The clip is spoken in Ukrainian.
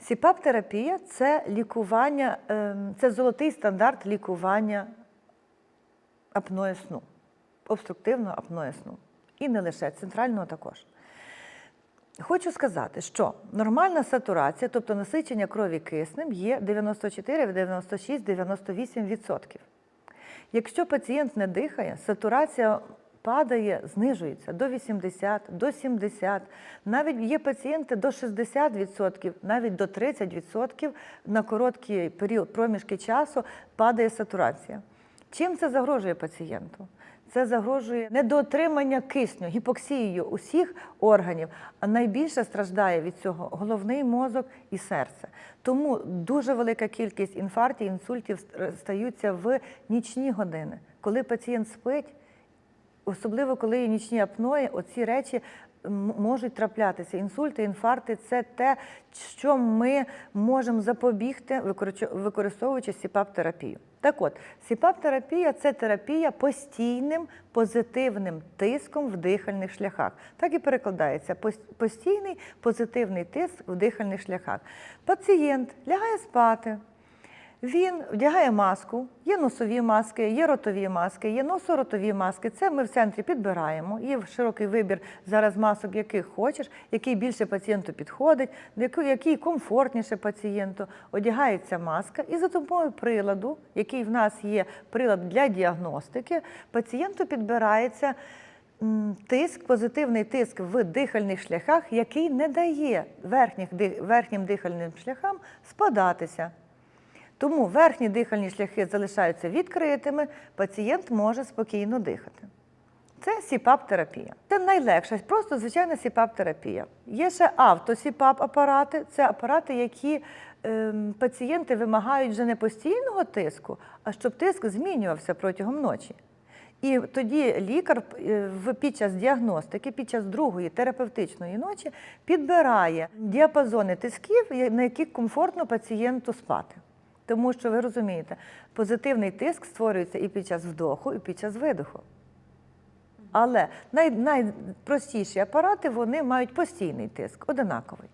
СІПАП-терапія це лікування, ем, це золотий стандарт лікування апної сну, обструктивного апної сну. І не лише центрального також. Хочу сказати, що нормальна сатурація, тобто насичення крові киснем, є 94, 96, 98%. Якщо пацієнт не дихає, сатурація падає, знижується до 80, до 70. Навіть є пацієнти до 60%, навіть до 30% на короткий період проміжки часу падає сатурація. Чим це загрожує пацієнту? Це загрожує недоотримання кисню, гіпоксією усіх органів, а найбільше страждає від цього головний мозок і серце. Тому дуже велика кількість інфарктів, інсультів ст- стаються в нічні години, коли пацієнт спить, особливо коли є нічні апної, оці речі можуть траплятися. Інсульти, інфаркти це те, що ми можемо запобігти, використовуючи СІПАП-терапію. Так от, СІПАП-терапія це терапія постійним позитивним тиском в дихальних шляхах. Так і перекладається постійний позитивний тиск в дихальних шляхах. Пацієнт лягає спати. Він вдягає маску, є носові маски, є ротові маски, є носоротові маски. Це ми в центрі підбираємо. Є широкий вибір зараз масок, яких хочеш, який більше пацієнту підходить, який, комфортніше пацієнту. Одягається маска, і за допомогою приладу, який в нас є прилад для діагностики, пацієнту підбирається. Тиск, позитивний тиск в дихальних шляхах, який не дає верхніх, верхнім дихальним шляхам спадатися. Тому верхні дихальні шляхи залишаються відкритими, пацієнт може спокійно дихати. Це СІПАП-терапія. Це найлегша, просто звичайна СІПАП-терапія. Є ще автосіпап-апарати. Це апарати, які ем, пацієнти вимагають вже не постійного тиску, а щоб тиск змінювався протягом ночі. І тоді лікар е, під час діагностики, під час другої терапевтичної ночі підбирає діапазони тисків, на які комфортно пацієнту спати. Тому що ви розумієте, позитивний тиск створюється і під час вдоху, і під час видоху. Але най, найпростіші апарати вони мають постійний тиск, одинаковий.